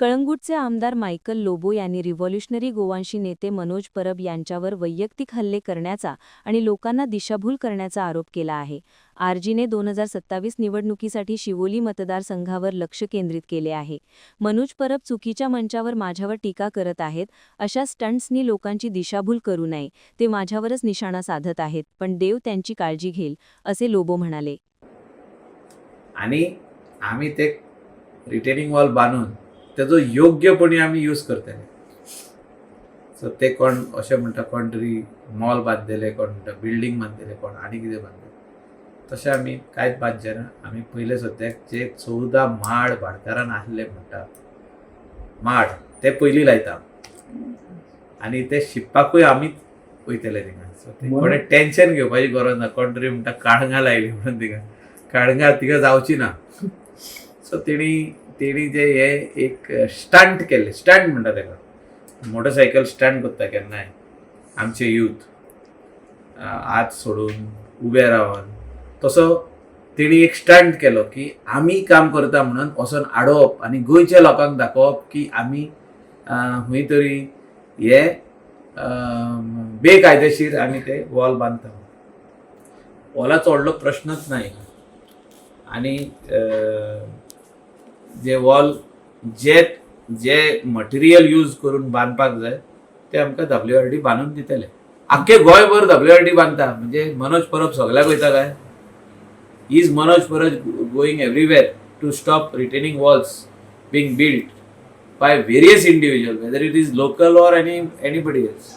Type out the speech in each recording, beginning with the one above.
कळंगूटचे आमदार मायकल लोबो यांनी रिव्हॉल्युशनरी गोवांशी नेते मनोज परब यांच्यावर वैयक्तिक हल्ले करण्याचा आणि लोकांना दिशाभूल करण्याचा आरोप केला आहे. आरजीने दोन हजार सत्तावीस निवडणुकीसाठी शिवोली मतदारसंघावर लक्ष केंद्रित केले आहे. मनोज परब चुकीच्या मंचावर माझ्यावर टीका करत आहेत अशा स्टंट्सनी लोकांची दिशाभूल करू नये ते माझ्यावरच निशाणा साधत आहेत पण देव त्यांची काळजी घेईल असे लोबो म्हणाले. आणि आम्ही ते रिटेनिंग वॉल बांधून तेजो योग्यपणी आमी यूज करतले सो ते कोण अशें म्हणटा कोण तरी मॉल बांदलेले कोण म्हणटा बिल्डींग बांदलेले कोण आनी कितें बांदलेले तशें आमी कांयच बांदचे ना आमी पयले सद्याक जे चवदा माड भाटकारान आसले म्हणटा माड ते पयलीं लायता आनी ते शिंपपाकूय आमीच वयतले थिंगा सो कोणें टेन्शन घेवपाची गरज ना कोण तरी म्हणटा काळंगा लायली म्हणून थिंगा काळंगा तिका जावची ना. सो तेणी तेणी जे हे एक स्टंट केले. स्टंट म्हणटा तेका मोटरसायकल स्टंट करता केन्नाय आमचे यूथ आज सोडून उबे रावन तसो तेणी एक स्टंट केलो की आमी काम करता म्हणून वचोन आडोवप आनी गोंयच्या लोकांक दाखोवप की आमी खंय तरी हे बेकायदेशीर आमी ते वॉल बांदता वॉलाचो व्हडलो प्रश्नच नाही. आणि जे वॉल जे जे मटेरियल यूज करून बांदपाक जाय ते आमकां डब्ल्यू आर डी बांदून दितले. आख्खे गोंयभर डब्ल्यू आर डी बांदता म्हणजे मनोज परब सगळ्याक वयता काय? Is Manoj Parab going everywhere to stop retaining walls being build by various individual, whether it is local or any anybody else.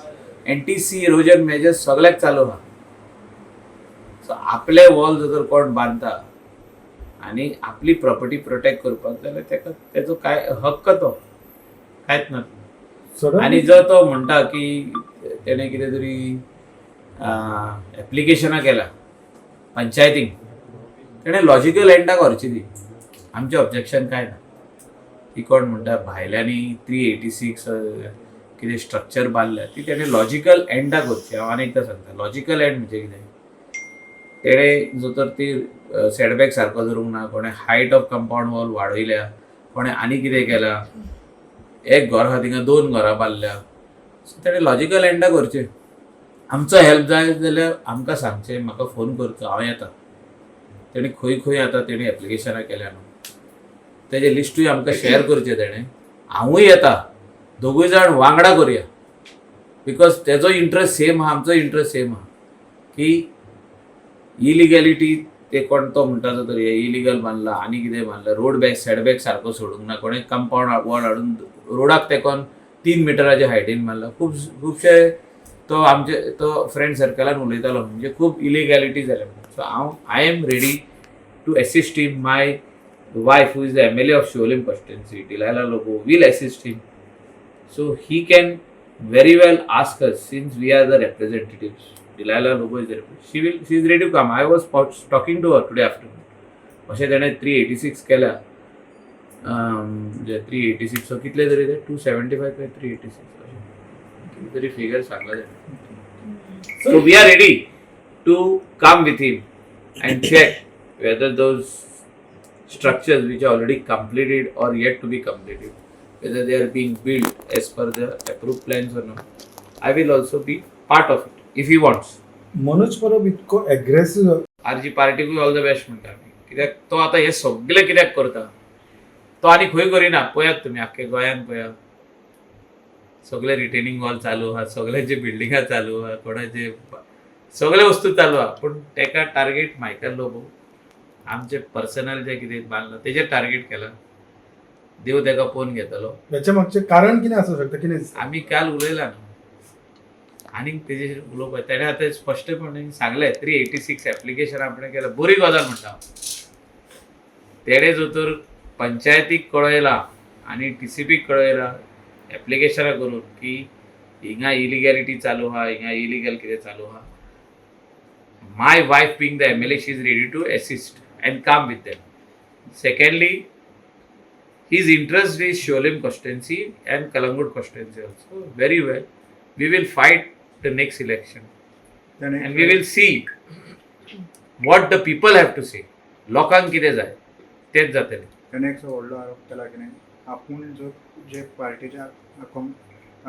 NTC erosion measures सगळ्याक चालू आहा सो आपले वॉल जर कोण बांदता आणि आपली प्रॉपर्टी प्रोटेक्ट करपाक जाल्यार तेका तेजो काय हक्क तो? कांयच ना आणि जर तो म्हणटा की तेणे कितें तरी एप्लिकेशनां केला. पंचायतींक तेणे लॉजिकल एंडाक व्हरची ती. आमचें ऑब्जेक्शन काय ना? ती कोण म्हणटा भायल्यांनी थ्री एटी सिक्स कितें स्ट्रक्चर बांदल्या ती तेणे लॉजिकल एंडाक व्हरची हांव आनी एकदां सांगता लॉजिकल एंड म्हणजे कितें? तेणे जो तर ती सेटबॅक सारको धरूंक ना कोणें हायट ऑफ कंपाऊंड वॉल वाडयल्या कोणें आनी कितें केलां? एक घर आहा थिंगा दोन घरां बांदल्या सो तेणे लॉजिकल एंडा व्हरचें आमचो हेल्प जाय जाल्यार आमकां सांगचें म्हाका फोन करचो हांव येता. तेणी खंय खंय आतां तेणी एप्लिकेशनां केल्या न्हू तेजे लिस्टूय आमकां शेअर करचें तेणें हांवूय येता. दोगूय जाण वांगडा करुया. बिकॉज तेजो इंट्रस्ट सेम आहा आमचो इंट्रस्ट सेम आहा की इलिगॅलिटी ते कोण तो म्हणटा तो तरी इलिगल बांदला आनी कितें बांदला रोड बॅक बॅग सारको सोडूंक ना कोणें कंपाऊंड वॉल हाडून रोडाक तेकोन तीन मिटराच्या हायटीन मारला खूब खुबशे तो आमचे तो फ्रेंड सर्कलान उलयतालो. म्हणजे खूब इलिगॅलिटी जाल्या सो हांव I am ready to assist him my wife, who the M L A of Shivolim Delilah लायला will will him. So so he can well ask us since we are the representatives. Delilah Lobo is the representative. She will she is ready to come. I was po- talking to her today afternoon. अशें तेणें three eighty six केल्या जे three eighty six so कितले तरी ते to seventy five काय three eighty six अशें कितें तरी फिगर सांगला तेणें so we are ready to come with him and check whether those structures which are already completed or yet to be completed, whether they are being built as per the approved plans or not. I will also be part of it If he wants. Manoj Parab इतको aggressive RG पार्टीकूय all the best म्हणटा आमी कित्याक? तो आतां हे सगळे कित्याक करता? तो आनी खंय करिना पळयात तुमी आख्खे गोंयान पळया सगळे रिटेनिंग वॉल चालू आहा सगळ्यांचे बिल्डिंगा चालू आहा कोणाचे सगळे वस्तू चालू आहा पूण तेका टार्गेट मायकल लोबो आमचे पर्सनल जे कितें बांदलां तेजेर टार्गेट केला देव तेका पोवन घेतलो. याच्या मागचे कारण कितें आसूं शकता कितें? आम्ही काल उलयला न्हू आणि तेजेर उलोवपाक तेणें आतां स्पश्टपणे सांगलें थ्री एटी सिक्स एप्लिकेशन आपण केलं बरी गजाल म्हणटा हांव. तेणे जो तर पंचायतीक कळयला आनी टी सी पीक कळयला एप्लिकेशनां करून की हिंगा इलिगॅलिटी चालू आहा हिंगा इलिगल कितें चालू आहा my wife being the M L A she is ready to assist and come with them secondly his interest is Sholim constituency and Kalangut constituency also. Very well. We will fight the next election. And we will see what the people have to say. लोकांक कितें जाय तेच जातलें. त्याने एक व्हडलो आरोप केला की नाही आपूण जो जे पार्टीच्या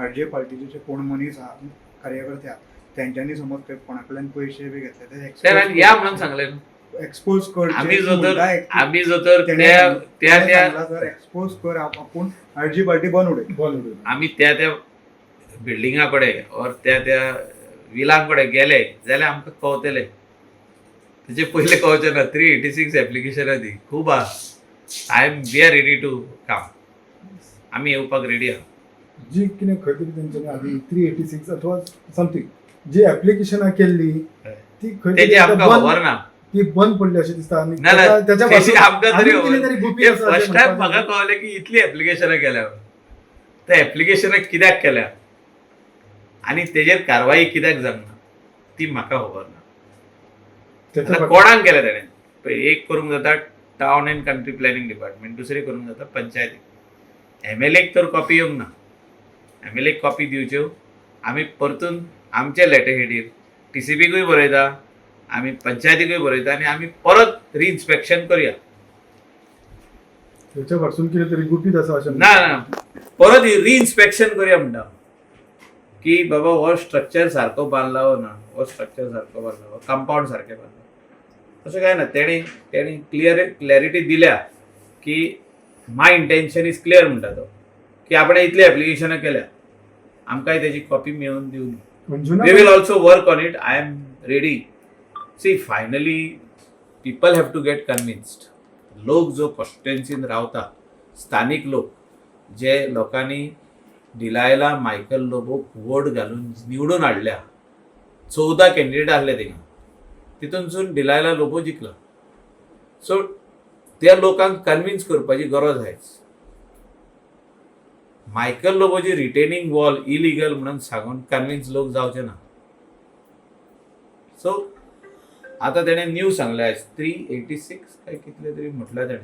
आर जे पार्टीचे जे कोण मनीस आहा कार्यकर्ते आहा तेंच्यांनी समज ते कोणाकडल्यान पयशे बी घेतले तर आणि या म्हणून सांगले. एक्सपोज करचे आम्ही जो तर आम्ही जो तर तेणे त्या त्या एक्सपोज कर आप- आपूण आर जी पार्टी बंद उडय बॉलिवूड आम्ही त्या त्या बिल्डिंगा कडेन और त्या त्या विलां कडेन गेले जाल्यार आमकां कळतले तेचे पयले कळचे ना थ्री एटी सिक्स एप्लिकेशनां दी खूब आहा I am we are ready to come आमी येवपाक रेडी आहा जी कितें खंय तरी तेंच्यांनी आदी थ्री एटी सिक्स अथवा समथींग जी एप्लिकेशनां केल्ली. ती खंय तरी आमकां बंद- खबर ना. ती बंद पडली अशें दिसता. आनी आसा फर्स्ट टायम म्हाका. कळलें की इतली एप्लिकेशनां केल्या त्या एप्लिकेशनां कित्याक केल्या? आनी तेजेर कारवाई कित्याक जावना ती म्हाका खबर ना आता कोणाक केल्या तेणें पळय, एक करूंक जाता town and country planning department दुसरें करूंक जाता पंचायती. एम एल एक तर कॉपी येवंक ना. एम एल एक कॉपी दिवच्यो आमी परतून आमचे लेटर हेडीर टी सी बीकूय बरयता आमी पंचायतीकूय बरयता आनी आमी परत रिइन्स्पेक्शन करया. त्याच्या फाटसून कितें तरी गुपीत आसा अशें ना ना परत रिइन्स्पेक्शन करया म्हणटा की बाबा हो स्ट्रक्चर सारको बांदला हो ना हो स्ट्रक्चर सारको हो कंपाऊंड सारकें बांदला तशें काय ना तेणी तेणी क्लियर क्लॅरिटी दिल्या की माय इंटेन्शन इज क्लियर म्हणटा तो. की आपण इतली एप्लिकेशनां केल्या आमकांय तेजी कॉपी मेळून दिवन Anjuna we will also work on it I am ready see finally people have to get convinced लोक जो कॉन्स्टिट्युएन्सीन रावता स्थानीक लोक जे लोकांनी डिलायला मायकल लोबो वोट घालून निवडून हाडल्या चौदा कॅन्डिडेट आहले थिंगा तितूनसून डिलायला लोबो जिखला सो त्या लोकांक कन्विन्स करपाची गरज आहेच मायकल लोबोची रिटेनिंग वॉल इलिगल म्हणून सांगून कन्विन्स लोक जावचे ना. सो आता तेणें न्यू सांगले थ्री एटी सिक्स काय कितले तरी म्हटलं तेणे